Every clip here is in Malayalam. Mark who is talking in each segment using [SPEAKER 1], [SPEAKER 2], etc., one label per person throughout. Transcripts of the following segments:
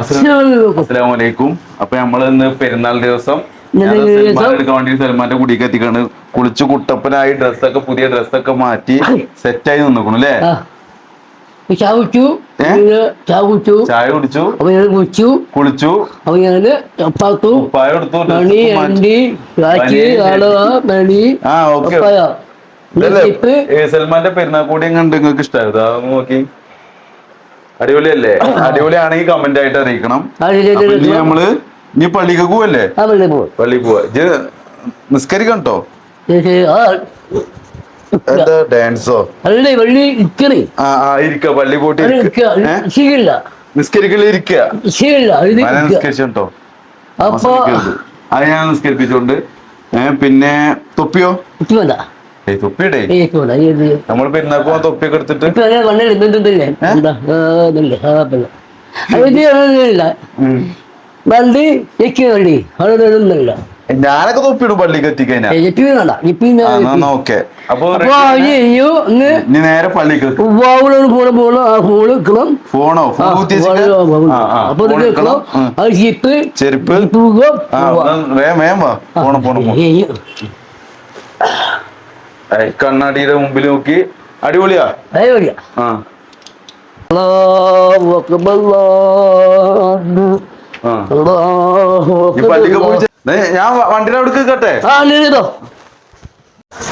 [SPEAKER 1] അസ്സലാമു അലൈക്കും. അപ്പൊ നമ്മൾ ഇന്ന് പെരുന്നാൾ ദിവസം എടുക്കാൻ വേണ്ടി സൽമാന്റെ കുടിക്ക് എത്തിക്കാണ്. കുളിച്ചു കുട്ടപ്പനായി ഡ്രസ്സൊക്കെ പുതിയ ഡ്രസ്സൊക്കെ മാറ്റി സെറ്റായി നിന്നിക്കണു അല്ലേ?
[SPEAKER 2] ചാവിച്ചു
[SPEAKER 1] ഏ?
[SPEAKER 2] ചാവിച്ചു
[SPEAKER 1] ചായ കുടിച്ചു.
[SPEAKER 2] അപ്പൊ ഞാൻ കുടിച്ചു
[SPEAKER 1] കുളിച്ചു.
[SPEAKER 2] അപ്പൊ ഞാൻ ചപ്പാത്തു
[SPEAKER 1] പായ എടുത്തു.
[SPEAKER 2] മണി. അണ്ടി കാച്ചി ആളുക മണി
[SPEAKER 1] ആ ഓക്കെ. സൽമാന്റെ പെരുന്നാൾ കൂടി കണ്ട് നിങ്ങൾക്ക് ഇഷ്ടമായത് നോക്കി. അടിപൊളിയല്ലേ? അടിപൊളിയാണെങ്കിൽ കമന്റ് ആയിട്ട് അറിയിക്കണം. ഇനി നമ്മൾ ഇനി പള്ളിക്ക് പോവല്ലേ? പള്ളി പോവാ. ഇത് നിസ്കരിക്കണം കേട്ടോ എന്താ ഡാൻസോ
[SPEAKER 2] അല്ലേ
[SPEAKER 1] ആ ആ ഇരിക്ക പള്ളി പോയിട്ട് ഇരിക്ക.
[SPEAKER 2] ശീലില്ല
[SPEAKER 1] നിസ്കരിക്കൽ ഇരിക്കുക. നിസ്കരിച്ചോ
[SPEAKER 2] അപ്പൊ
[SPEAKER 1] അത് ഞാൻ നിസ്കരിപ്പിച്ചോണ്ട്. പിന്നെ തൊപ്പിയോ?
[SPEAKER 2] വേണ്ട.
[SPEAKER 1] ഏയ് തൊപ്പിയുടെ നമ്മൾ പെരുന്നാൾ പോവാൻ തൊപ്പിയൊക്കെ എടുത്തിട്ട്.
[SPEAKER 2] വണ്ടി എക്ക് വണ്ടി അവിടെ ഒന്നുമില്ല
[SPEAKER 1] ഞാനൊക്കെ തൊപ്പിയിടും പള്ളിക്ക് നേരെ പള്ളിക്ക്
[SPEAKER 2] ഫോണ്
[SPEAKER 1] ഫോണോ?
[SPEAKER 2] ആ,
[SPEAKER 1] ഫോൺ ആ, ആ,
[SPEAKER 2] അപ്പൊ
[SPEAKER 1] എടുക്കണം.
[SPEAKER 2] അത്
[SPEAKER 1] ചെരുപ്പ്. എന്നാ വേഗം വേഗം വാ പോണം പോണം പോണം. കണ്ണാടിയുടെ മുമ്പിൽ നോക്കി. അടിപൊളിയാ?
[SPEAKER 2] അടിപൊളിയാ.
[SPEAKER 1] ആ. ഞാൻ വണ്ടിയുടെ അവിടെ കേട്ടെ.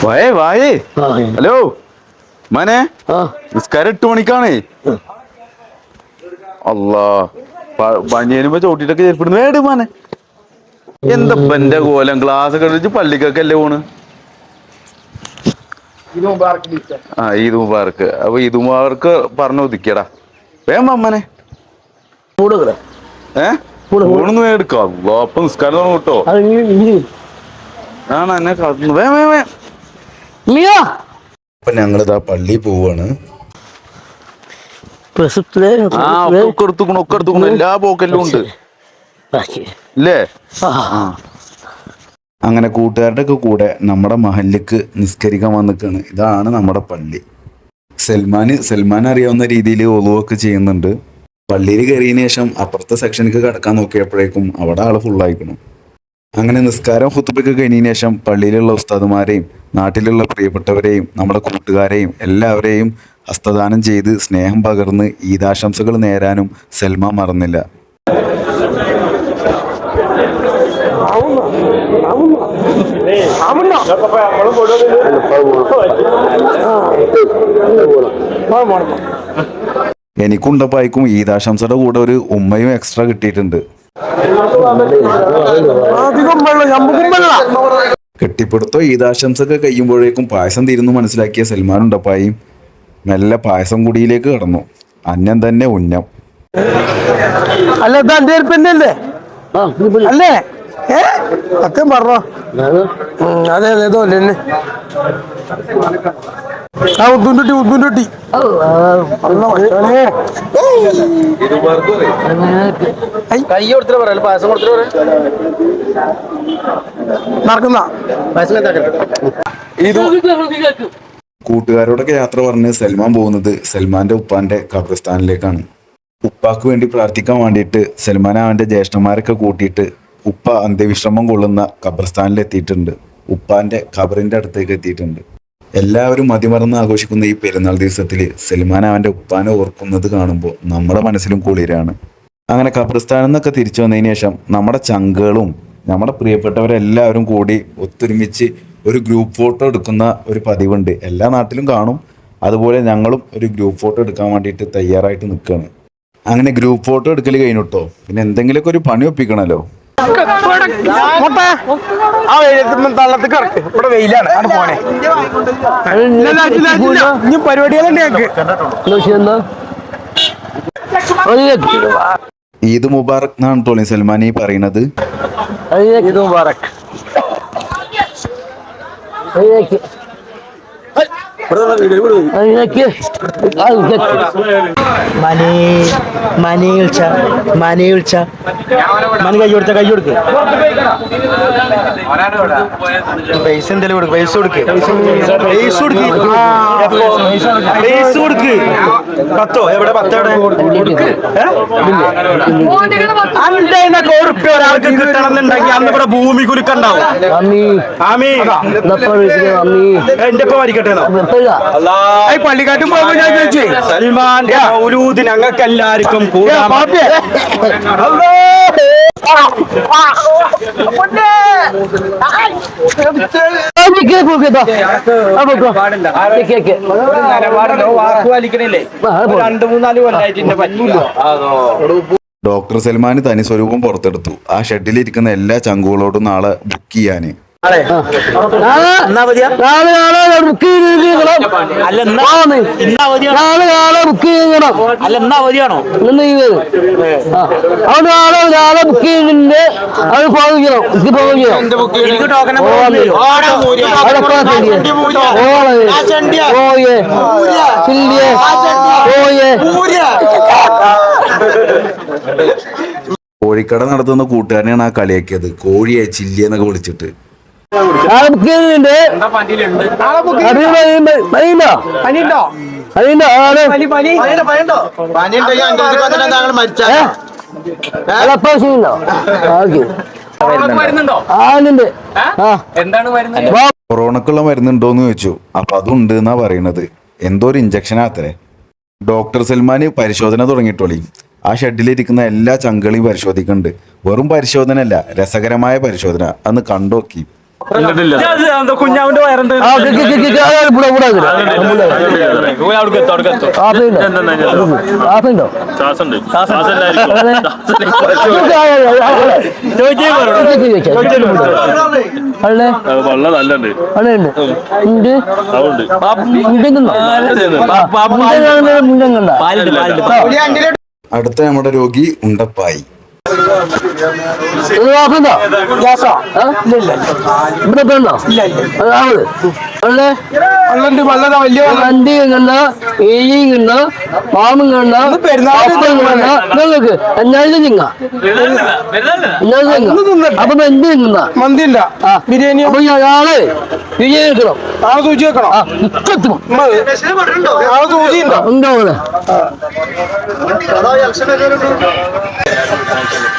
[SPEAKER 1] വായേ വായേ. ഹലോ. മനെ നിസ്കാരം എട്ട് മണിക്കാണേ. അല്ലാ പണിയനുമ്പോ ചോട്ടിട്ടൊക്കെ ചെരുപ്പിടുന്നു വേട് മനെ. എന്താ എന്റെ കോലം? ഗ്ലാസ് ഒക്കെ പള്ളിക്കൊക്കെ അല്ലേ പോണ്? ആ ഈദ് മുബാർക്ക് അപ്പൊ ഈദ് മുബാർക്ക് പറഞ്ഞു ഒതുക്കിയടാ വേം അമ്മനെ. എടുക്കാം. അപ്പൊ നിസ്കാരം തുടങ്ങും കേട്ടോ. ആണ് എന്നെ വേ വേ വേ
[SPEAKER 2] മിയാ.
[SPEAKER 1] അപ്പൊ ഞങ്ങളിതാ പള്ളി പോവാണ്. ആ ഒക്കെ എടുത്തുക്കണു ഒക്കെ എടുത്തുക്കണു. എല്ലാ പോക്കെല്ലാം ഉണ്ട്. ഇല്ലേ?
[SPEAKER 2] ആ.
[SPEAKER 1] അങ്ങനെ കൂട്ടുകാരുടെ ഒക്കെ കൂടെ നമ്മുടെ മഹല്ലിക്ക് നിസ്കരിക്കാൻ വന്നിക്കാണ്. ഇതാണ് നമ്മുടെ പള്ളി. സൽമാൻ സൽമാൻ അറിയാവുന്ന രീതിയിൽ ഒളുവൊക്കെ ചെയ്യുന്നുണ്ട്. പള്ളിയിൽ കയറിയതിനു ശേഷം അപ്പുറത്തെ സെക്ഷനിലേക്ക് കടക്കാൻ നോക്കിയപ്പോഴേക്കും അവിടെ ആൾ ഫുള്ളായിക്കണം അങ്ങനെ നിസ്കാരം ഹുത്തുപ്പൊക്കെ കഴിഞ്ഞതിന് ശേഷം പള്ളിയിലുള്ള ഉസ്താദുമാരെയും നാട്ടിലുള്ള പ്രിയപ്പെട്ടവരെയും നമ്മുടെ കൂട്ടുകാരെയും എല്ലാവരെയും ഹസ്തദാനം ചെയ്ത് സ്നേഹം പകർന്ന് ഈദാശംസകൾ നേരാനും സൽമാൻ മറന്നില്ല. എനിക്കുണ്ടപ്പായിക്കും ഈദാശംസയുടെ കൂടെ ഒരു ഉമ്മയും എക്സ്ട്രാ കിട്ടിയിട്ടുണ്ട്. കെട്ടിപ്പിടുത്തോ ഈദാശംസൊക്കെ കഴിയുമ്പോഴേക്കും പായസം തീരുന്നു മനസ്സിലാക്കിയ സൽമാൻ ഉണ്ടപ്പായും നല്ല പായസം കുടിയിലേക്ക് കടന്നു. അന്നം തന്നെ ഉന്നം.
[SPEAKER 3] അല്ല അല്ലേ? ഏ സത്യം പറഞ്ഞോ
[SPEAKER 2] അത്
[SPEAKER 3] അതെ ഇതോ അല്ലേ ആ നടക്കുന്ന
[SPEAKER 1] ഇത്
[SPEAKER 2] ഇത്
[SPEAKER 1] കൂട്ടുകാരോടൊക്കെ യാത്ര പറഞ്ഞ് സൽമാൻ പോകുന്നത് സൽമാന്റെ ഉപ്പാന്റെ ഖബറിസ്ഥാനിലേക്കാണ് ഉപ്പാക്ക് വേണ്ടി പ്രാർത്ഥിക്കാൻ വേണ്ടിയിട്ട് സൽമാൻ അവന്റെ ജ്യേഷ്ഠന്മാരൊക്കെ കൂട്ടിയിട്ട് ഉപ്പ അന്ത്യവിശ്രമം കൊള്ളുന്ന ഖബർസ്ഥാനിൽ എത്തിയിട്ടുണ്ട് ഉപ്പാന്റെ ഖബറിന്റെ അടുത്തേക്ക് എത്തിയിട്ടുണ്ട്. എല്ലാവരും മതിമറന്ന് ആഘോഷിക്കുന്ന ഈ പെരുന്നാൾ ദിവസത്തിൽ സൽമാൻ അവന്റെ ഉപ്പാനെ ഓർക്കുന്നത് കാണുമ്പോൾ നമ്മുടെ മനസ്സിലും കുളിരാണ്. അങ്ങനെ ഖബർസ്ഥാനിൽ നിന്നൊക്കെ തിരിച്ചു വന്നതിന് ശേഷം നമ്മുടെ ചങ്കുകളും നമ്മുടെ പ്രിയപ്പെട്ടവരെല്ലാവരും കൂടി ഒത്തൊരുമിച്ച് ഒരു ഗ്രൂപ്പ് ഫോട്ടോ എടുക്കുന്ന ഒരു പതിവുണ്ട്. എല്ലാ നാട്ടിലും കാണും. അതുപോലെ ഞങ്ങളും ഒരു ഗ്രൂപ്പ് ഫോട്ടോ എടുക്കാൻ വേണ്ടിയിട്ട് തയ്യാറായിട്ട് നിൽക്കുകയാണ് അങ്ങനെ ഗ്രൂപ്പ് ഫോട്ടോ എടുക്കൽ കഴിഞ്ഞിട്ടോ? പിന്നെ എന്തെങ്കിലുമൊക്കെ ഒരു പണി ഒപ്പിക്കണമല്ലോ
[SPEAKER 3] ആ ഇവിടെ വെയിലാണ് അവിടെ പോനെ. ഇനി പരിപാടികളുണ്ട്
[SPEAKER 1] ഈദ് മുബാറക് എന്നാണ് തോണി സൽമാൻ ഈ പറയുന്നത്
[SPEAKER 3] ഇത് മുബാറക്
[SPEAKER 2] അതിനൊക്കെ
[SPEAKER 4] മണി മണി വിളിച്ച മണി വിളിച്ച. മണി കൈ കൊടുത്ത കൈ കൊടുക്ക്. പൈസ എന്തെങ്കിലും കൊടുക്ക് പൈസ കൊടുക്ക്. പൈസ കൊടുക്ക്? പൈസ കൊടുക്ക്. പത്തോ? എവിടെ? പത്തോടെ ഉറുപ്പ്യ ഒരാൾക്ക് കിട്ടണമെന്നുണ്ടെങ്കിൽ അന്ന് ഇവിടെ ഭൂമി കുലുക്കുണ്ടാവും. എന്റെ ഇപ്പൊ മരിക്കട്ടെ
[SPEAKER 3] പള്ളിക്കാട്ടും
[SPEAKER 4] സൽമാന്റെ മൗലൂദ് ഞങ്ങൾക്ക് എല്ലാവർക്കും കൂടാം
[SPEAKER 1] ഡോക്ടർ സൽമാൻ തനി സ്വരൂപം പുറത്തെടുത്തു. ആ ഷെഡിലിരിക്കുന്ന എല്ലാ ചങ്കുകളോടും നാളെ ബുക്ക് ചെയ്യാന്.
[SPEAKER 4] എന്നാ മതിയാ
[SPEAKER 2] നാളെ നാളെ ബുക്ക് ചെയ്യണം
[SPEAKER 4] അല്ല എന്നാ ഇന്നാ മതിയാണോ
[SPEAKER 2] നാളെ നാളെ ബുക്ക് ചെയ്യണം
[SPEAKER 4] അല്ല എന്നാ മതിയാണോ
[SPEAKER 2] എന്ന് ചെയ്തത് അവിടെ നാളെ നാളെ ബുക്ക് ചെയ്യുന്നുണ്ട് അത് ഫോൺ ചെയ്യണം. എനിക്ക് ഫോൺ ചെയ്യണം.
[SPEAKER 4] എനിക്ക് ടോക്കൺ
[SPEAKER 2] ഓയേ ചില്ലിയെ ഓയേ
[SPEAKER 1] കോഴിക്കട നടത്തുന്ന കൂട്ടുകാരനെയാണ് ആ കളിയാക്കിയത്. കോഴിയെ ചില്ലിയെന്നൊക്കെ വിളിച്ചിട്ട്.
[SPEAKER 2] നാളെ മരുന്നുണ്ടോ? എന്ന്
[SPEAKER 3] പനിയുണ്ടോ.
[SPEAKER 1] കൊറോണക്കുള്ള മരുന്നുണ്ടോന്ന് ചോദിച്ചു. അപ്പൊ അതുണ്ട് എന്നാ പറയണത്. എന്തോ ഒരു ഇഞ്ചക്ഷൻ ആത്രേ ഡോക്ടർ സൽമാന് പരിശോധന തുടങ്ങിയിട്ടോളി. ആ ഷെഡിലിരിക്കുന്ന എല്ലാ ചങ്കളെയും പരിശോധിക്കുന്നുണ്ട്. വെറും പരിശോധന അല്ല രസകരമായ പരിശോധന. അന്ന് കണ്ടോക്കി.
[SPEAKER 4] കുഞ്ഞാവിന്റെ
[SPEAKER 2] മുണ്ടൻ
[SPEAKER 1] അടുത്ത നമ്മുടെ രോഗി ഉണ്ടപ്പായി
[SPEAKER 2] ഇത് കാപ്പിയുണ്ടോ? ആ? ഇവിടെ പെണ്ണോ? അത് ആവത്.
[SPEAKER 3] വെള്ളം വെള്ളതാ വലിയ
[SPEAKER 2] വണ്ടിയും കണ്ട ഏരിയും കണ്ട പാമ്പും കണ്ട നിങ്ങൾക്ക് എന്നാലും തിങ്ങ അപ്പൊ എന്ത് തിന്ന.
[SPEAKER 3] മന്തി ബിരിയാണി
[SPEAKER 2] അപ്പൊ നാളെ ബിരിയാണി വെക്കണം.
[SPEAKER 3] നാളെ സൂചി വെക്കണോ?
[SPEAKER 2] ആ ഇക്കെത്തും
[SPEAKER 3] നാളെ സൂചി ഉണ്ടോ?
[SPEAKER 2] ഉണ്ടോ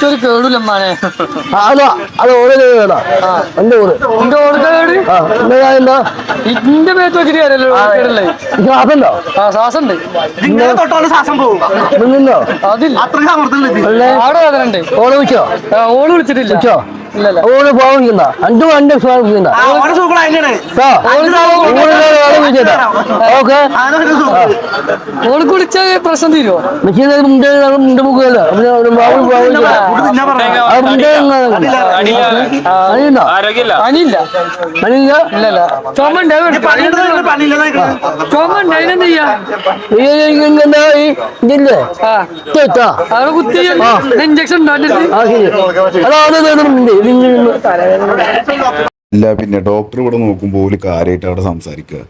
[SPEAKER 5] ഒരു കേടില്ലമ്മാനെ
[SPEAKER 2] അതാ അത് ഓരോ കേടാ എന്റെ ഓട്
[SPEAKER 5] എന്റെ ഓടുക്കേട്
[SPEAKER 2] ആ എന്താ എന്താ?
[SPEAKER 5] ഇന്റെ മേത്ത് വെച്ചിട്ട് ആ ശ്വാസം ഉണ്ട് അതില്ല. ആടെ വേദന ഉണ്ട്
[SPEAKER 2] ഓളെ വെച്ചോ
[SPEAKER 5] ഓൾ വിളിച്ചിട്ടില്ല
[SPEAKER 2] അഞ്ചു ഓക്കെ.
[SPEAKER 5] ഓൾ കുളിച്ച പ്രശ്നം
[SPEAKER 2] മെഷീൻ മുണ്ടേ മുണ്ട് മുക്കുകയല്ല
[SPEAKER 5] ഇല്ലല്ല. അതിനെന്ത് ചെയ്യാ? കുത്തി ഇഞ്ചക്ഷൻ
[SPEAKER 2] അതാണ് ഉണ്ട് ഇതിങ്ങനെ
[SPEAKER 1] ഇല്ല പിന്നെ ഡോക്ടർ ഇവിടെ നോക്കുമ്പോൾ ഒരു കാര്യമായിട്ട് അവിടെ സംസാരിക്കുക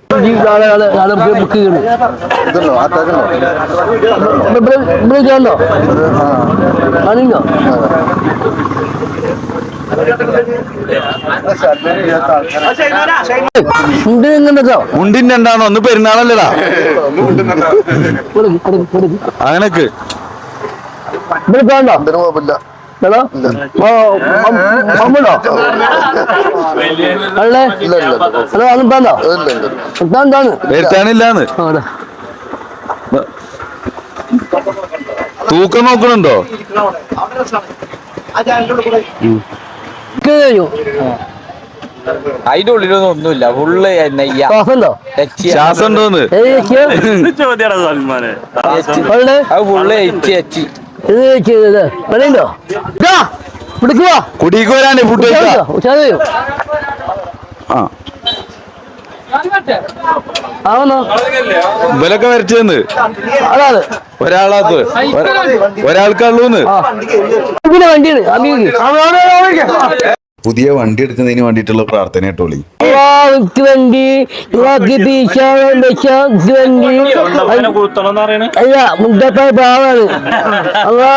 [SPEAKER 1] മുണ്ടിന്റെ എന്താണോ? ഒന്ന് പെരുന്നാളല്ലടാ. അങ്ങനൊക്കെ
[SPEAKER 2] ഇവിടെ വേണ്ടോ മമ്മൂടോ? അല്ലേ? ഹലോ അതും വേണ്ടോ. എന്താണ്?
[SPEAKER 1] വരുത്താനില്ലാന്ന്
[SPEAKER 2] ആ അതെ.
[SPEAKER 1] തൂക്കം നോക്കണുണ്ടോ?
[SPEAKER 2] കഴിഞ്ഞു.
[SPEAKER 6] അതിന്റെ ഉള്ളിലൊന്നും ഒന്നുമില്ല. ഫുള്ള്
[SPEAKER 1] ശ്വാസം ഉണ്ടോന്ന്
[SPEAKER 2] ചോദ്യം
[SPEAKER 6] അത് ഫുള്ള് എച്ചി എച്ച്
[SPEAKER 2] ഇത് ചെയ്തത്.
[SPEAKER 1] കുടിക്ക് ഫുഡ് ആ. ഇവലൊക്കെ വരച്ചെന്ന് ഒരാളാത്ത്. ഒരാൾക്കുള്ളൂന്ന്
[SPEAKER 2] വണ്ടിയാണ്.
[SPEAKER 1] പുതിയ വണ്ടി എടുക്കുന്നതിന് വേണ്ടിയിട്ടുള്ള പ്രാർത്ഥന
[SPEAKER 2] വേണ്ടി വേണ്ടി അല്ല മുണ്ടപ്പായ പാവാണ് അള്ളാ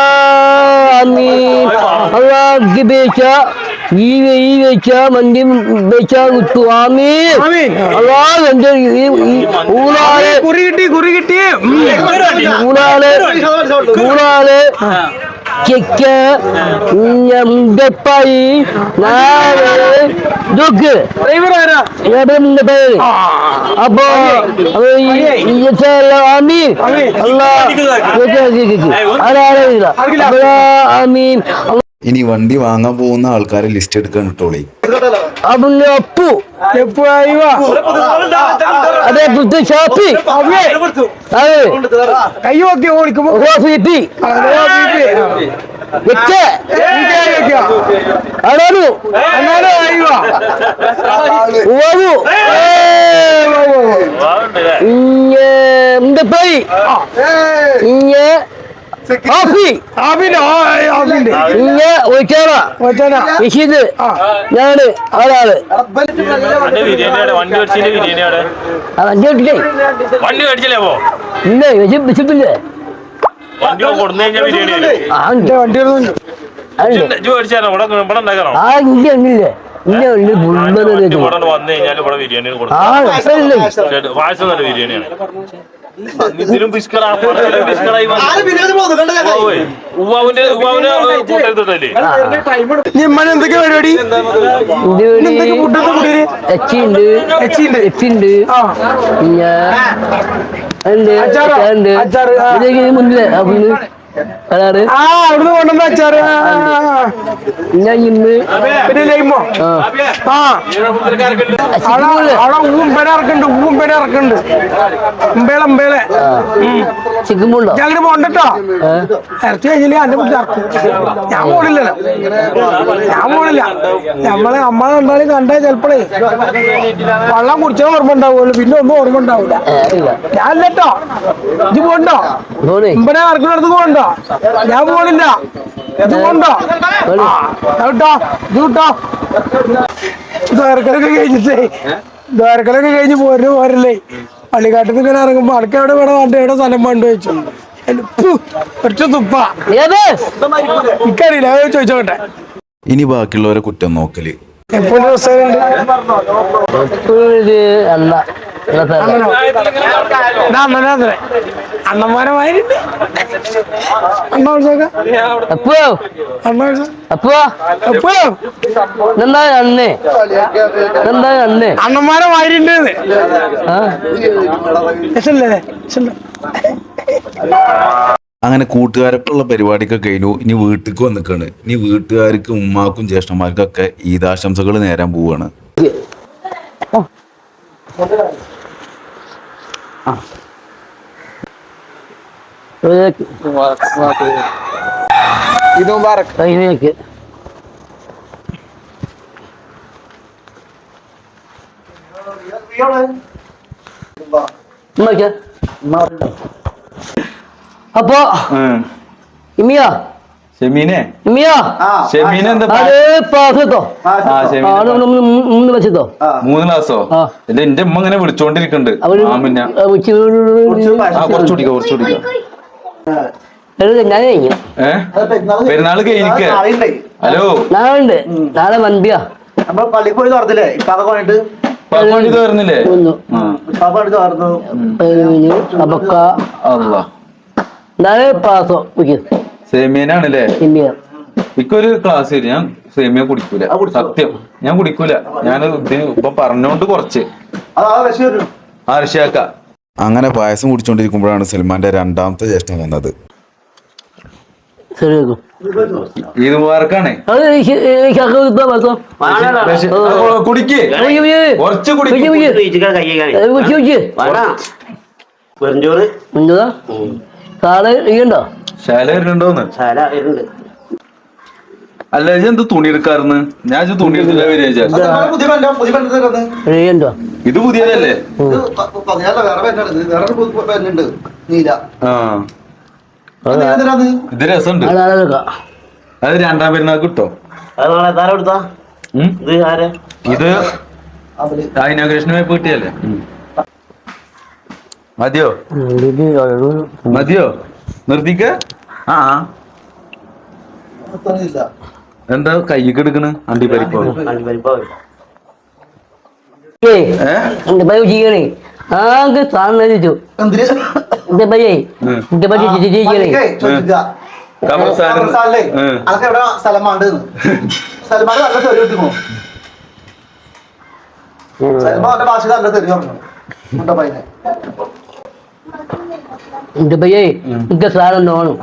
[SPEAKER 2] അള്ളാഹ് ഈ ഈ വെച്ച വണ്ടി വെച്ച അള്ളാ എന്റെ ഊരാൾ
[SPEAKER 3] കുറി കിട്ടി കുറി കിട്ടി. ഉം.
[SPEAKER 2] ഊരാൾ
[SPEAKER 3] ഡ്രൈവർ ആരാ?
[SPEAKER 2] അപ്പൊ ആമീൻ.
[SPEAKER 1] ഇനി വണ്ടി വാങ്ങാൻ പോകുന്ന ആൾക്കാരെ ലിസ്റ്റ് എടുക്കാൻ കിട്ടോളി
[SPEAKER 2] അപ്പു അതേ ഷാപ്പി അതെ.
[SPEAKER 3] ഓടിക്കുമ്പോ
[SPEAKER 7] ഞാൻ ബിരിയാണിയുടെ വണ്ടി
[SPEAKER 2] വണ്ടി ഇല്ലേ വിശപ്പില്ലേ
[SPEAKER 7] വണ്ടി ബിരിയാണി ഇതിലും ബിസ്ക്കറായി ഉവാവിന്റെ ഉവാവിന്
[SPEAKER 3] ഞമ്മൻ എന്തൊക്കെ പരിപാടി.
[SPEAKER 2] മുന്നിലെ. കളറ്
[SPEAKER 3] ആ അവിടുന്ന് കൊണ്ടുവന്ന അച്ചാറ്. ആ, ആ.
[SPEAKER 2] പിന്നെ ഇന്ന്.
[SPEAKER 3] പിന്നെ ലൈമോ?
[SPEAKER 2] ആ.
[SPEAKER 3] ആ. അവിടെ അവിടെ ഊമ്പേനെ ഇറക്കുന്നുണ്ട് ഊമ്പേനെ ഇറക്കുന്നുണ്ട് ഉമ്പേളെ ഉമ്പേളെ
[SPEAKER 2] ചിക്കൻ മുണ്ടോ
[SPEAKER 3] ഞങ്ങൾ പോണ്ടട്ടോ ഇറച്ചി കഴിഞ്ഞില്ലേ എന്റെ കുട്ടി ഇറക്കും ഞാൻ പോണില്ലല്ലോ. ഞാൻ പോണില്ല. നമ്മളെ കണ്ടാൽ ചെലപ്പോഴേ വെള്ളം കുടിച്ചാൽ ഓർമ്മ ഉണ്ടാവുള്ളൂ. പിന്നെ ഒന്നും ഓർമ്മ
[SPEAKER 2] ഉണ്ടാവില്ല
[SPEAKER 3] ഞാൻ ഇല്ലട്ടോ. ഇത് പോണ്ടോ? ഉമ്പനെ ഇറക്കുന്നിടത്ത് പോകണ്ടോ ഞാൻ പോണില്ല. ഇത് പോണ്ടോ
[SPEAKER 2] ധോണി
[SPEAKER 3] കേട്ടോ ഇത് കിട്ടോ ദ്വാരക്കലൊക്കെ കഴിഞ്ഞിട്ടേ. ദ്വാരക്കലൊക്കെ കഴിഞ്ഞ് പോരുന്ന പോരല്ലേ. പള്ളിക്കാട്ടിൽ ഇങ്ങനെ ഇറങ്ങുമ്പോ അടക്ക എവിടെ വേണം വേണ്ട എവിടെ സ്ഥലം വേണ്ട ചോദിച്ചു. ഒറ്റ തുപ്പ.
[SPEAKER 2] ഇക്കറിയില്ല
[SPEAKER 3] എനിക്കറിയില്ല ചോദിച്ചോട്ടെ.
[SPEAKER 1] ഇനി ബാക്കിയുള്ളവരെ കുറ്റം നോക്കൽ.
[SPEAKER 3] എപ്പോഴും അണ്ണനാത്രേ അണ്ണന്മാരെ മാതിരി അണ്ണ വിളിച്ചോക്ക
[SPEAKER 1] അങ്ങനെ കൂട്ടുകാരൊപ്പമുള്ള പരിപാടിയൊക്കെ കഴിഞ്ഞു. ഇനി വീട്ടിലേക്ക് വന്നിക്കാണ്. ഇനി വീട്ടുകാർക്ക് ഉമ്മാക്കും ജ്യേഷ്ഠന്മാർക്കൊക്കെ ഈദാശംസകൾ നേരാൻ പോവാണ്
[SPEAKER 6] ഇത് മുബാറക്
[SPEAKER 2] അതിനേക്ക് അപ്പോ ഇമ്മിയാ
[SPEAKER 6] ഷെമീനെ? ഷെമീൻ എന്താ
[SPEAKER 2] മൂന്ന് വെച്ചതോ
[SPEAKER 6] മൂന്ന് ക്ലാസ്സോ. എന്റെ ഉമ്മ ഇങ്ങനെ വിളിച്ചോണ്ടിരിക്കുന്നുണ്ട്
[SPEAKER 2] അവർ
[SPEAKER 6] ആ പിന്നെ
[SPEAKER 2] ഉച്ച
[SPEAKER 6] ആ കുറച്ച് കുടിക്കാം കുറച്ച് കുടിക്കാം.
[SPEAKER 2] ഞാൻ കഴിഞ്ഞു?
[SPEAKER 6] ഏ? പെരുന്നാൾ കഴിഞ്ഞിക്ക ഹലോ?
[SPEAKER 2] നാളെ ഉണ്ട് നാളെ വണ്ടിയാ
[SPEAKER 4] നമ്മൾ പള്ളിക്ക് പോയി തുറന്നില്ലേ?
[SPEAKER 6] ഇപ്പൊ
[SPEAKER 4] അതൊക്കെ പോയിട്ട് തുറന്നു.
[SPEAKER 2] നാളെ പാസോ ഉച്ച
[SPEAKER 6] സേമിയനാണല്ലേ?
[SPEAKER 2] എനിക്കൊരു
[SPEAKER 6] ഇക്കൊരു ക്ലാസ് തരും ഞാൻ സേമിയ കുടിക്കൂല. സത്യം. ഞാൻ കുടിക്കൂല. ഞാൻ ഇതിന് ഇപ്പൊ പറഞ്ഞോണ്ട് കുറച്ച്.
[SPEAKER 4] ആ
[SPEAKER 1] അങ്ങനെ പായസം കുടിച്ചോണ്ടിരിക്കുമ്പോഴാണ് സൽമാന്റെ രണ്ടാമത്തെ ജ്യേഷ്ഠൻ വന്നത്.
[SPEAKER 2] ശരി വെക്കും
[SPEAKER 6] ഈദ് മുബാറക്കാണേ. കുടിക്ക്. കുറച്ച് കുടിക്കും ശാല വരുന്നുണ്ടോന്ന്?
[SPEAKER 4] ശാല വരുന്നുണ്ട്.
[SPEAKER 6] അല്ല ഇത് എന്ത് തുണി എടുക്കാറുന്ന് ഞാൻ തുണി എടുത്തില്ല വരിക ഇത്. പുതിയതല്ലേ? ഇത് രസമുണ്ട്. അത് രണ്ടാം പെരുന്നാൾ കിട്ടോ?
[SPEAKER 8] ഇത്
[SPEAKER 1] ഇനോഗ്രേഷന് പോയപ്പോ കിട്ടിയല്ലേ? മതിയോ? മതിയോ? നിർത്തിക്ക. ആ. എന്താ കൈക്ക് എടുക്കണ്? അണ്ടിപ്പരിപ്പ്.
[SPEAKER 2] ആകെ സാധനം
[SPEAKER 6] സ്ഥലമാണ്ട് നല്ല തെറി കിട്ടുമോ? ഭാഷ നല്ല തെറി പറഞ്ഞു മുണ്ടപ്പൈനെ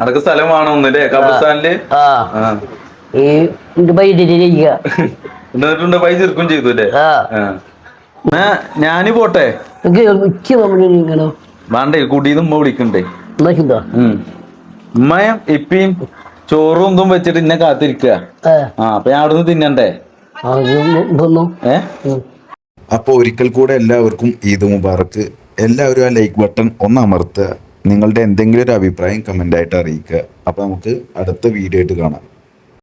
[SPEAKER 2] എനിക്ക്
[SPEAKER 1] സ്ഥലം കബർസ്ഥാനിൽ
[SPEAKER 2] ആ. ഈ
[SPEAKER 1] ചെറുക്കും ചെയ്തു അല്ലേ. ഞാൻ പോട്ടെ.
[SPEAKER 2] എനിക്ക് ഉച്ച
[SPEAKER 1] വേണ്ടേ കൂട്ടിന്ന് ഉമ്മ വിളിക്കണ്ടേ?
[SPEAKER 2] മനസ്സിലാ
[SPEAKER 1] ഉം. ഉമ്മയും ഇപ്പിയും ചോറും ഇതും വെച്ചിട്ട് ഇന്നെ കാത്തിരിക്കുക.
[SPEAKER 2] ആ
[SPEAKER 1] അപ്പൊ ഞാൻ അവിടുന്ന് തിന്നണ്ടേ? ഏ?
[SPEAKER 9] അപ്പോൾ ഒരിക്കൽ കൂടെ എല്ലാവർക്കും ഈദ് മുബാറക്ക് എല്ലാവരും ആ ലൈക്ക് ബട്ടൺ ഒന്ന് അമർത്തുക. നിങ്ങളുടെ എന്തെങ്കിലും ഒരു അഭിപ്രായം കമന്റായിട്ട് അറിയിക്കുക. അപ്പോൾ നമുക്ക് അടുത്ത വീഡിയോ ആയിട്ട് കാണാം.